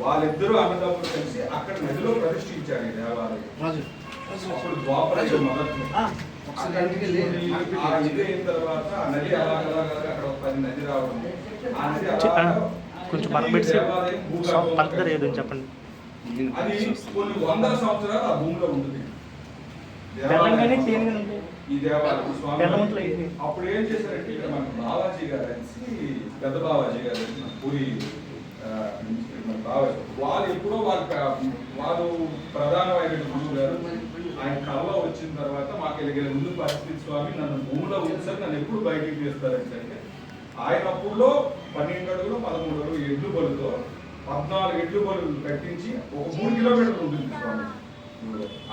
వాళ్ళిద్దరూ అన్నదమ్ములు కలిసి అక్కడ నదిలో ప్రతిష్ఠించారు ఈ దేవాలయం. అప్పుడు ద్వాపర మొదట్లో ఆ నది అయిన తర్వాత ఆ నది అలాగలాగా అక్కడ ఒక పది నది రావడం. ఆ నది కొంచెం ఏదో చెప్పండి. అది కొన్ని వందల సంవత్సరాలు ఆ భూమిలో ఉంటుంది. ఈ దేవాలయం. అప్పుడు ఏం చేశారంటే ఇక్కడ మనకు బావాజీ గారు అనేసి పెద్ద బావాజీ గారు మన పూరి ఆ, వాళ్ళు ఎప్పుడో వారు వారు వాళ్ళు ప్రధానమైన గురువు గారు ఆయన కళ్ళ వచ్చిన తర్వాత మాకు ఇలాగ ముందు పరిస్థితి స్వామి నన్ను భూమిలో ఉంచారు నన్ను ఎప్పుడు బయటికి తీస్తారంటే ఆయన అప్పుడులో పన్నెండు అడుగులు పదమూడు అడుగులు ఎడ్లు బలుతో పద్నాలుగు ఎడ్లు బలు కట్టించి ఒక మూడు కిలోమీటర్లు ఉంటుంది స్వామి.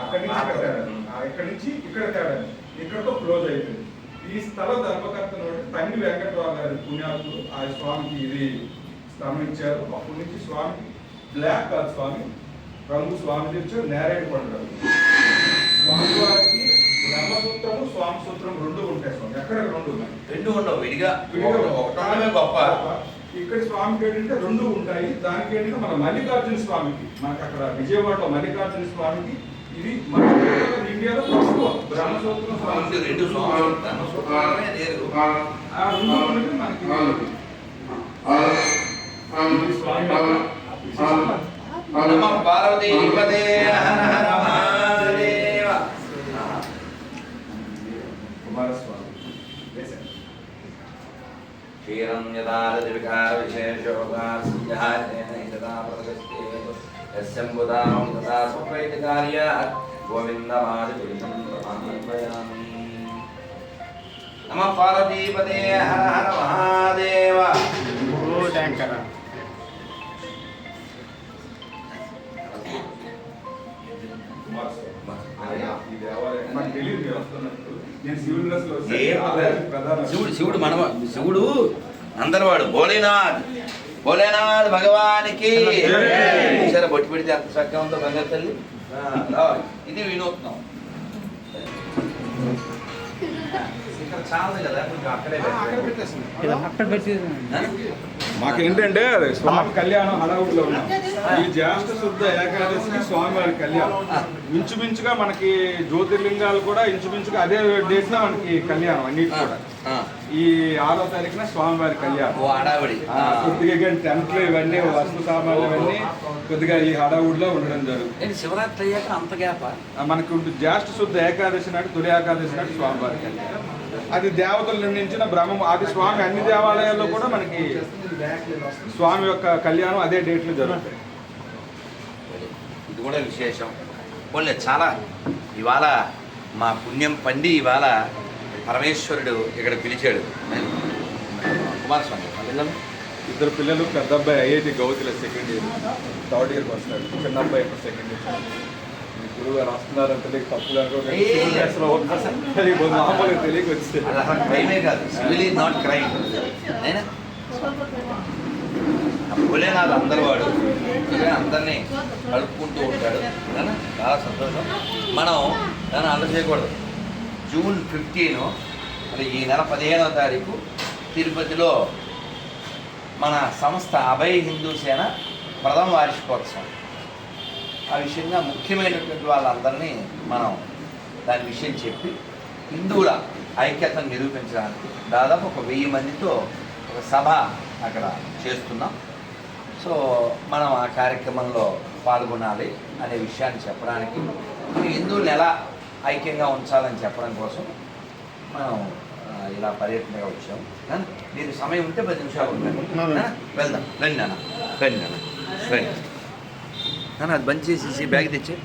అక్కడి నుంచి కట్టారు తేడా ఇక్కడి నుంచి ఇక్కడ తేడా ఇక్కడతో క్లోజ్ అయిపోయింది. ఈ స్థల ధర్మకర్త తండ్రి వెంకటరావు గారి పుణ్యాలు ఆ స్వామికి ఇది స్థలం ఇచ్చారు అప్పటి నుంచి స్వామికి బ్లాక్ కాదు స్వామి రంగు స్వామి తెచ్చారు నేరేడు పండుగ స్వామి వారికి బ్రహ్మసూత్రము స్వామి సూత్రం రెండు ఉంటాయి స్వామి. ఎక్కడ రెండు ఉన్నాయి? రెండు ఉండవు విడిగా గొప్ప. ఇక్కడ స్వామికి ఏంటంటే రెండు ఉంటాయి. దానికి ఏంటంటే మన మల్లికార్జున స్వామికి మనకి అక్కడ విజయవాడలో మల్లికార్జున స్వామికి ఇది మన ఇండియాలో తక్కువ. బ్రహ్మసూత్రం స్వామి రెండు. స్వామే లేదు. ఆ రెండు ఉన్నది మనకి. స్వామి నమ పార్వతీ పదే హర హర మహాదేవ కుమారస్వామి. క్షీరం యదా రతివికార విశేషోగాస్యాహేన యదా ప్రదగస్తే యస్యంబుదాం తదా సుప్రైతి కార్య గోవిందమాది పురుషం ప్రమాణయామి నమ పార్వతీపదే హర హర మహాదేవ ఓ ట్యాంకర్ తెలియదు మీరు వస్తున్నట్టు నేను సివిల్ డ్రెస్లో వచ్చాను. ఏం పర్లేదు. ప్రధాన శివుడు శివుడు మనవ శివుడు అందరివాడు భోలేనాథ్ భోలేనాథ్ భగవానికి జై. సరే బొట్టు పెడితే అంత చక్కగా ఉందో బంగారు తల్లి. ఇది వినూత్నం అక్కడే? మాకేంటంటే స్వామి కళ్యాణం హడావుడిలో ఉన్నాం. ఈ జ్యేష్ఠ శుద్ధ ఏకాదశికి స్వామివారి కళ్యాణం. ఇంచుమించుగా మనకి జ్యోతిర్లింగాలు కూడా ఇంచుమించుగా అదే డేట్న మనకి కళ్యాణం అన్నిటి కూడా. ఆ. ఈ ఆరో తారీఖున స్వామివారి కళ్యాణం. ఓ హడావిడి. ఆ, కొద్దిగా టెంట్లు ఇవన్నీ వస్తు సామాన్లు ఇవన్నీ కొద్దిగా ఈ హడావుడిలో ఉండడం జరుగుతుంది. శివరాత్రి అయ్యాక అంత మనకి ఉంటుంది జ్యేష్ఠ శుద్ధ ఏకాదశి నాటి తొలి ఏకాదశి నాటి స్వామివారి కళ్యాణం. అది దేవతలు నిర్ణయించిన బ్రహ్మం అది స్వామి అన్ని దేవాలయాల్లో కూడా మనకి స్వామి యొక్క కళ్యాణం అదే డేట్లో జరుగుతాయి ఇది కూడా విశేషం. పోలే చాలా. ఇవాళ మా పుణ్యం పండి ఇవాళ పరమేశ్వరుడు ఇక్కడ పిలిచాడు. కుమారస్వామి పిల్లలు ఇద్దరు పిల్లలు పెద్ద అబ్బాయి ఐఐటి గౌతిలో సెకండ్ ఇయర్ థర్డ్ ఇయర్కి వస్తాడు చిన్న అబ్బాయి సెకండ్ ఇయర్ గురువు గారు వస్తున్నారని తెలియక తప్పులు అనుకోకండి. తెలియక వచ్చేది క్రైమే కాదు. Civil is not crime Bholenath అందరి వాడు. అందరినీ కలుపుకుంటూ ఉంటాడు? చాలా సంతోషం. మనం దాన్ని అల్ల చేయకూడదు. జూన్ ఫిఫ్టీన్ అంటే ఈ నెల పదిహేనవ తారీఖు తిరుపతిలో మన సంస్థ అభయ హిందూ సేన ప్రథమ వార్షికోత్సవం. ఆ విషయంగా ముఖ్యమైనటువంటి వాళ్ళందరినీ మనం దాని విషయం చెప్పి హిందువుల ఐక్యతను నిరూపించడానికి దాదాపు ఒక వెయ్యి మందితో ఒక సభ అక్కడ చేస్తున్నాం. సో మనం ఆ కార్యక్రమంలో పాల్గొనాలి అనే విషయాన్ని చెప్పడానికి హిందువులను ఎలా ఐక్యంగా ఉంచాలని చెప్పడం కోసం మనం ఇలా పర్యటనగా వచ్చాం. మీరు సమయం ఉంటే పది నిమిషాలు ఉంటాను వెళ్దాం. రండి అన్న రండి అన్న రండి. కానీ అది బంద్ చేసేసి బ్యాగ్ తెచ్చి